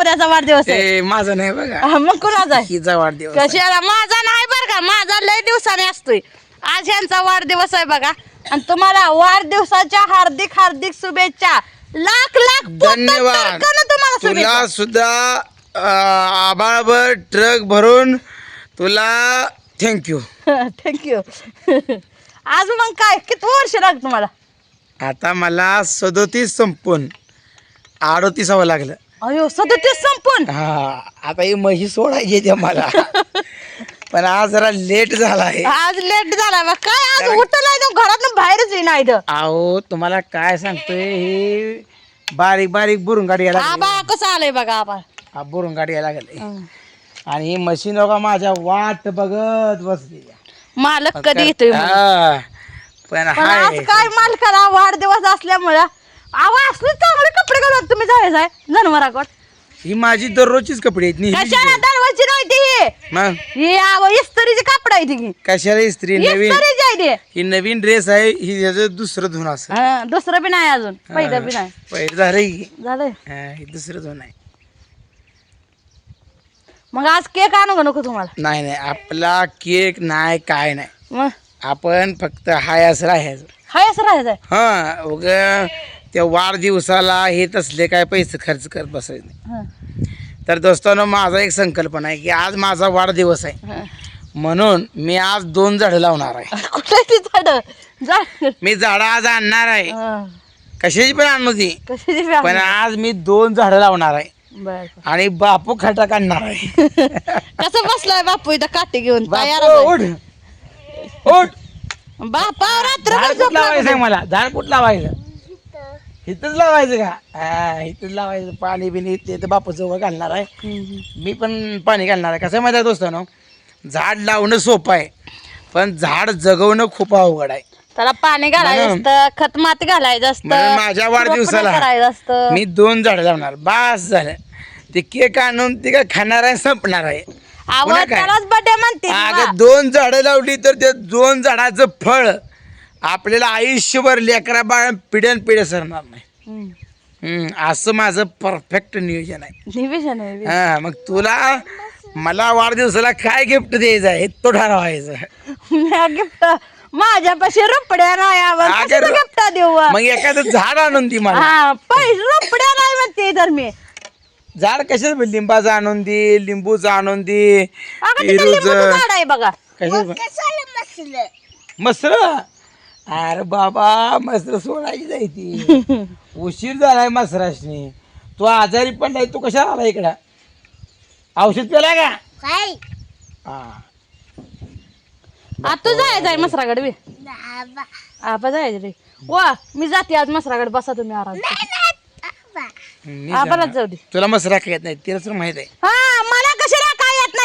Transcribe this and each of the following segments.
नवऱ्याचा वाढदिवस आहे. माझा नाही बघा. हा, मग कुणाचा आहे? हिचा वाढदिवस आहे. कशाला माझा नाही बरं का. माझा लय दिवसाने असतोय. आज यांचा वाढदिवस आहे बघा. आणि तुम्हाला वाढदिवसाच्या हार्दिक हार्दिक शुभेच्छा. लाख लाख धन्यवाद. तडकानं तुम्हाला तुला सुद्धा अं, आभाळभर ट्रक भरून तुला थँक्यू थँक्यू आज मग काय? किती वर्ष लाग तुम्हाला? आता मला सदोतीस संपून अडोतीसावं लागलं. अयो सदतीस संपून. हा आता ही म्हशी सोडायची आहे मला. पण आज जरा लेट झाला आहे आज लेट झाला बा. काय आज उठलं नाही घरातून बाहेरच येईना इथं. अहो तुम्हाला काय सांगतोय हे बारीक बारीक बुरुंगाडी यायला. आबा कसं आलंय बघा आबा. हा बुरुंगाडी यायला लागले. आणि ही मशीन बघा माझ्या वाट बघत बसली. मालक कधी येतोय? हा. पण पण आज हाय. काय मालकाला वाढदिवस असल्यामुळं आवा असले चांगले कपडे घालून तुम्ही जायचं आहे जनावराकडे ही माझी दररोजचीच कपडे आहेत नेहमीची. कशाला दरवाजी नाही ती? मग? ही आव इस्त्रीची कापड आहे ती. कशाला इस्त्री नवीन? इस्त्रीची आहे ती. ही नवीन ड्रेस आहे ही याचं दुसरं धुन असं. हा, दुसरं बी नाही अजून. पहिलं बी नाही. पहिलं झालं झालंय. हा, हे दुसरं धुन आहे. मग आज केक आणू का नको तुम्हाला? नाही नाही आपला केक नाही काय नाही. मग? आपण फक्त हाय असं राहायचं. हाय असं राहायचंय हा उग त्या वाढदिवसाला हे तसले काय पैसे खर्च करत बसायचे तर दोस्तांनो माझा एक संकल्पना आहे की आज माझा वाढदिवस आहे. म्हणून मी आज दोन झाडं लावणार आहे. कुठे ती झाड? मी झाडं आज आणणार आहे. कशाची पण आणू ती पण. आज मी दोन झाडं लावणार आहे. आणि बापू खटा काढणार आहे. कसं बसलाय बापू? इथं काठी घेऊन उठ. उठ. बापा रात्र मला? झाड कुठं लावायचं? इथंच लावायचं का? हा इथंच लावायचं. पाणी बिणी ते तर बापू जवळ घालणार आहे. मी पण पाणी घालणार आहे. कसं आहे माहिती आहे दोस्तांनो? झाड लावणं सोपं आहे पण झाड जगवणं खूप अवघड आहे. त्याला पाणी घालायचं असतं खत माती घालायचं असतं म्हणून माझ्या वाढदिवसाला रोपणं करायचं असतं. मी दोन झाडं लावणार. बास झालं. ते केक आणून ते काय खाणार आहे संपणार आहे. पुन्हा आवड काय? त्यालाच बर्थडे म्हणते अगं दोन झाडं लावली तर त्या दोन झाडाचं फळ आपल्याला आयुष्यभर लेकरा बाळ पिढ्यान पिढ्या सरणार नाही. हम्म. हम्म, असं माझं परफेक्ट नियोजन आहे. निवेशन आहे. हा मग तुला मला वाढदिवसाला काय गिफ्ट द्यायचं आहे तो ठरवायचं. गिफ्ट. माझ्यापाशी रुपड्या नाही अगं कशाचं गिफ्ट देऊ? मग एखादं झाड आणून दी मला. हा पैसे रुपड्या नाही म्हणते तर मी. झाड कशाच लिंबाचं आणून दे लिंबूचं आणून दे अगं तिथं लिंबाचं पेरूचं झाड आहे बघा. कशाच? मसर अरे बाबा मसर सोडायची जायती उशीर झालाय मसराशनी. तू आजारी पडलाय तू कशा आला इकडं? औषध पेलाय का? हा. आता जायचं आहे मसराकडे बी. आबा जायचं रे वा मी जाते आज मसराकडे बसा तुम्ही आराम आबालाच जाणार. जाऊ दे. तुला मसरा येत नाही तिला तर माहीत आहे. हा मला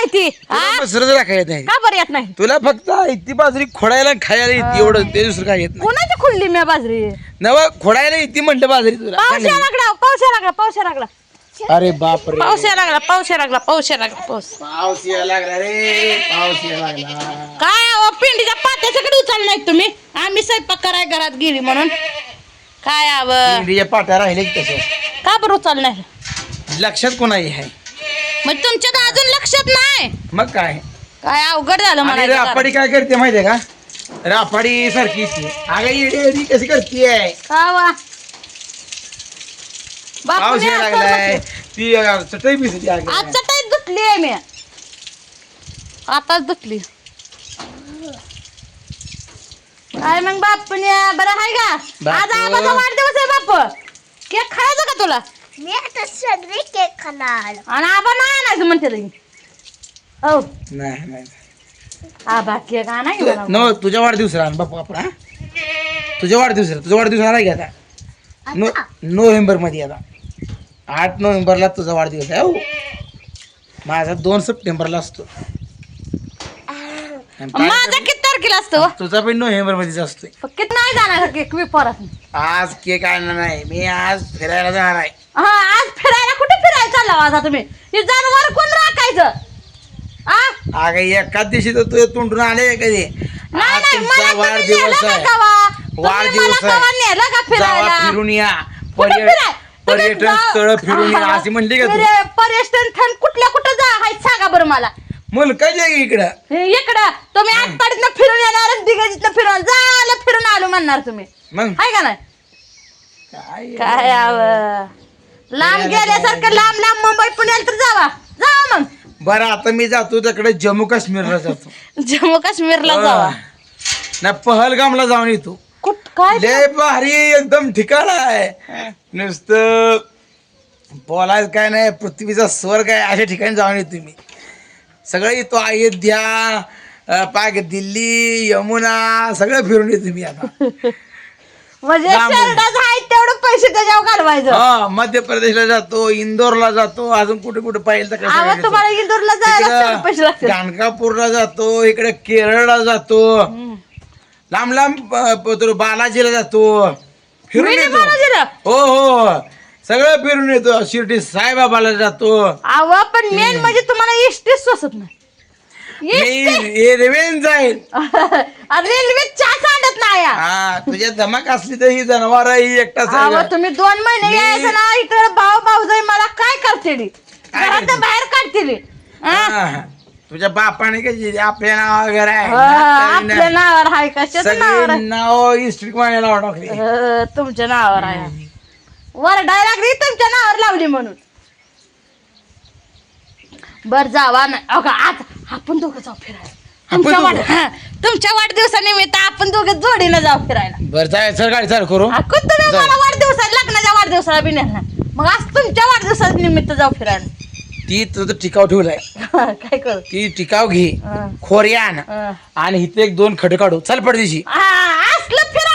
कशाला काय येत नाही ती तुला हा? मसरच राखा येत नाही. का बरं येत नाही? तुला फक्त इतकी बाजरी खोडायला आणि खायला येते एवढं ते दुसरं काय येत नाही. कोणाची खुल्ली मी बाजरी? नव खोडायला येते म्हणलं बाजरी तुला. पाऊस यायला लागला पाऊस यायला लागला पाऊस यायला लागला. अरे बापरे. पाऊस यायला लागला पाऊस यायला लागला पाऊस यायला लागला पाऊस. पाऊस यायला लागला रे पाऊस यायला लागला. काय अहो, पिंडीच्या पात्याच्याकडे उचल नाही तुम्ही? आम्ही स्वयंपाक कराय घरात गेली म्हणून. काय आव? इंडिया पाट्या राहिले की तसे का बरं उचल नाही? लक्षात कोणाही आहे? मग तुमच्या तर अजून लक्षात नाही. मग काय? काय अवघड झालं आणि म्हणायचं रापाडी काय करते माहितीये का? रापाडी सारखी. अगं येडी येडी कशी करते का वा? पाऊस बापूने यायला असं लागलाय. ती अं, चटई अगं. धुतली आहे मी. आताच धुतली. काय मग बापूने बरं आहे का? आज. आबाचा वाढदिवस आहे बापू. केक खायचा का तुला? मी आता सगळे केक खाणार आणि आबा नाही आणायचं म्हणते हो. नाही नाही. आबा केक आणाय मला नो तुझ्या वाढदिवसाला आण बापू आपण हा? तुझ्या वाढदिवसाला तुझा वाढदिवस आला की आता? नो नोव्हेंबरमध्ये आता. आठ नोव्हेंबरला तुझा वाढदिवस आहे हो. माझा दोन सप्टेंबरला असतो. आणि काय माझा किती तारखेला असतो? तुझा पण नोव्हेंबर मध्येच असतोय किती नाही जाणार केक विपारात आज केक आणणार नाही. मी आज फिरायला जाणार आहे. हा आज फिरायला कुठे फिरायला चालला आता तुम्ही? हे जनावर कोण राखायचं? आ? अगं एकाच दिवशी तर तुझ्या तोंडून आले कधी. नाही आज नाही तुमचा मला तुम्ही वाढदिवस नेलं का आहे. कवा? तुम्ही वाढदिवस मला नेलं का जावा फिरायला? फिरून या. कुठे पर्य- फिराय पर्यटन स्थळ फिरून ये अशी म्हणली का तू? पर्य- पर्यटन स्थळ कुठल्या कुठं जा आहेत सांगा बरं मला. मुलकाची आहे इकडं. इकडं. तुम्ही आटपाडीतनं फिरून येणार दिगजीतनं फिरून झालं फिरून आलो म्हणणार तुम्ही. मग? हाय का नाही? काय काय आव लांब गेल्यासारखं लांब लांब मुंबई पुण्याला तर जावा. जावा मग. बरं आता मी जातो तिकडे. जम्मू काश्मीरला जातो. जम्मू काश्मीरला जावा. ना पहलगामला जाऊन येतो. कुठ काय लय भारी एकदम ठिकाण आहे. नुसतं बोलायचं काय नाही. पृथ्वीचा स्वर्ग आहे अशा ठिकाणी जाऊन येतो मी. सगळं येतो अयोध्या पाक दिल्ली यमुना सगळं फिरून येतो मी आता. म्हणजे तेवढं पैसे त्याच्यावर घालवायचं हा मध्य प्रदेशला जातो इंदोरला जातो अजून कुठे कुठे पाहिजे तर आवाज तुम्हाला इंदोरला जायला तेवढे पैसे लागतील गाणगापूरला जातो इकडे केरळला जातो. लांब लांब अं, प- तो बालाजीला जातो. फिरून येतो. बालाजीला? हो हो. सगळं फिरून येतो. शिर्डी साईबाबाला जातो. पण मेन म्हणजे तुम्हाला इष्टीच स्वसत नाही. मी रेल्वेन जाईल. रेल्वे चहा सांडत नाही. हा तुझ्या धमक असली तर ही जनावर ही एकटा. तुम्ही दोन महिने मी- यायचं ना इकडे भाऊ भाऊजाई मला काय घरात करतील? बाहेर काढतील हा. तुझ्या बापाने काय आपल्या नाव वगैरे आहे. आपल्या नाव नावावर आहे कशाचं नावावर सगळी नाव इस्ट्रिक टाकली आहे अं, तुमच्या नावावर आहे. वरडायला लागली तुमच्या नावावर लावली म्हणून. बर जावा ना. अगं आज आपण दोघं जाऊ फिरायला. तुमच्या दोघं? वाढ हा, तुमच्या वाढदिवसानिमित्त आपण दोघं जोडीनं जाऊ फिरायला. बर गाडी चालू करू. जाऊ. मला वाढदिवसाला लग्नाच्या वाढदिवसाला बी नेणार मग आज तुमच्या वाढदिवसाच्या निमित्त जाऊ फिरायला. ती तुझं टिकाव ठेवलाय. काय करू? ती टिकाव घे हं, खोऱ्यान हं. आणि इथे एक दोन खडे काढू. चल पडदेशी. असलं बे.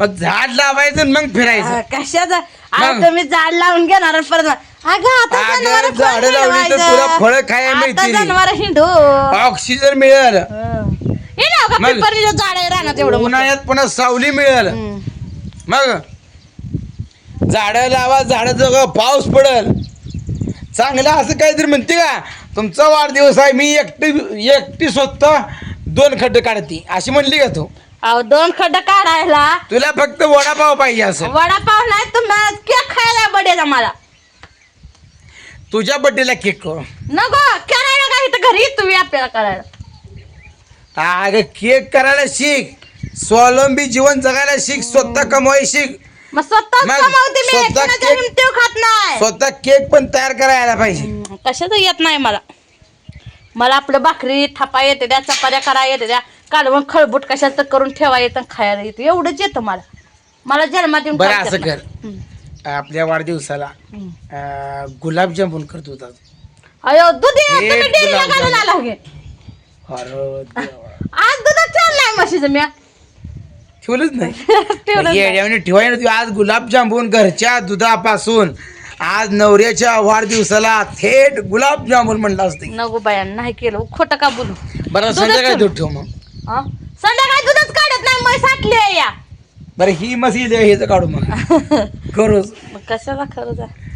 मग झाड लावायचं आणि मग फिरायचं कशाचं मग? तुम्ही झाड लावून घेणार आणि परत अगं आता अगं, जनावरं फळ झाडं लावली तर मिळवायचं. तुला फळं खायला आता मिळतील. जनावरं हिंडू ऑक्सिजन मिळेल हे ना का मग? पिंपरीचं झाड आहे रानात एवढं मोठं. उन्हाळ्यात पुन्हा सावली मिळेल हम्म. मग झाडं लावा झाडं जग पाऊस पडल चांगलं असं काहीतरी म्हणते का तुमचा वाढदिवस आहे मी एकटी एकटी स्वतः दोन खड्डे काढते अशी म्हणली का तू अहो दोन खड्ड काढायला. तुला फक्त वडापाव पाहिजे असं वडापाव नाही तुम्हाला केक खायला बडेल मला. तुझ्या बड्डेला केक करू. नको करायला काय इथं घरी? तुम्ही आपल्याला करायला. अगं केक करायला शिक. स्वावलंबी जीवन जगायला शिक स्वतः कमवाय शिक. मग स्वतः मग कमावते मी स्वतः कोणाच्या केक- हिमतीव खात नाही. स्वतः केक पण तयार करायला पाहिजे. कशाचं येत नाही मला. मला आपलं भाकरी थापा येते त्या चपात्या करा येते त्या कालवण खळबूट कशाचं करून ठेवा येतं खायला येतं एवढंच येतं मला मला जन्मात येऊन बरं असं कर नाही. आपल्या वाढदिवसाला. अं, गुलाबजामुन करतो होता अयो दूध ये, एक तुम्ही डेअरीला गुलाबजाम. घालून आला की. अरे देवा. आज दुधात म्हशीचं मी ठेवलंच नाही ठेवलं नाही. येड्यावानी ठेवाय ना तू आज गुलाबजामुन घरच्या दुधापासून आज नवऱ्याच्या वाढदिवसाला थेट गुलाबजामुन म्हणलं असते. नको बाया नाही केलं. खोटं का बोलू? बरं दूधच संध्याकाळी ठेव. दूध ठेव मग. हा? संध्याकाळी दूधच काढत नाही साठली आहे या. बरं ही मसी हेच काढू मग. करूच मग कशाला खरंच आहे?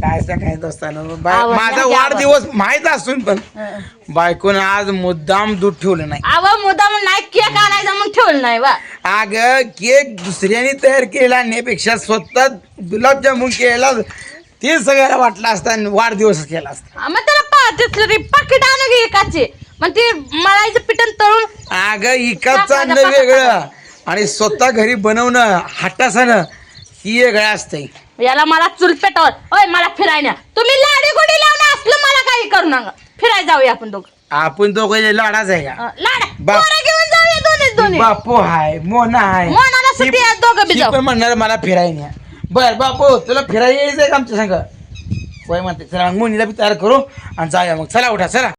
काय सांगायचं असताना आवडलं माझा की वाढदिवस माहीत असून पण. बायकोनं आज मुद्दाम दूध ठेवलं नाही. आवा मुद्दा म्हणून नाही केक आणायचा म्हणून ठेवलं नाही बा अग केक दुसऱ्याने तयार केला आणण्यापेक्षा स्वतः गुलाबजामुन केला. ते सगळ्याला वाटलं असता आणि वाढदिवस केला असता. मग त्याला पा तिथलं पाकिट आणू घे एकाचे. मग ते मळायचं पिटन तळून. अगं इकडचं अन्न वेगळं. आणि स्वतः घरी बनवणं हाटासानं ही वेगळं असतंय. याला मला चूल पेटावर ओय मला फिरायला तुम्ही लाडी गोडी लावणं असलं मला काही करू नका. फिरायला जाऊया आपण दोघं. आपण दोघं लाडाच आहे का? अं, लाड. बाप. पोरं घेऊन जाऊया दोन्ही दोन्ही. बापू हाय मोना हाय. मोनाला सुट्टी आहे, दोघं बी जाऊ. पण म्हणणार मला फिरायला बर बापू तुला फिरायला आहे का आमच्या संग? वय म्हणते चला मोनीला बी तयार करू आणि जाऊया मग. चला उठा चला.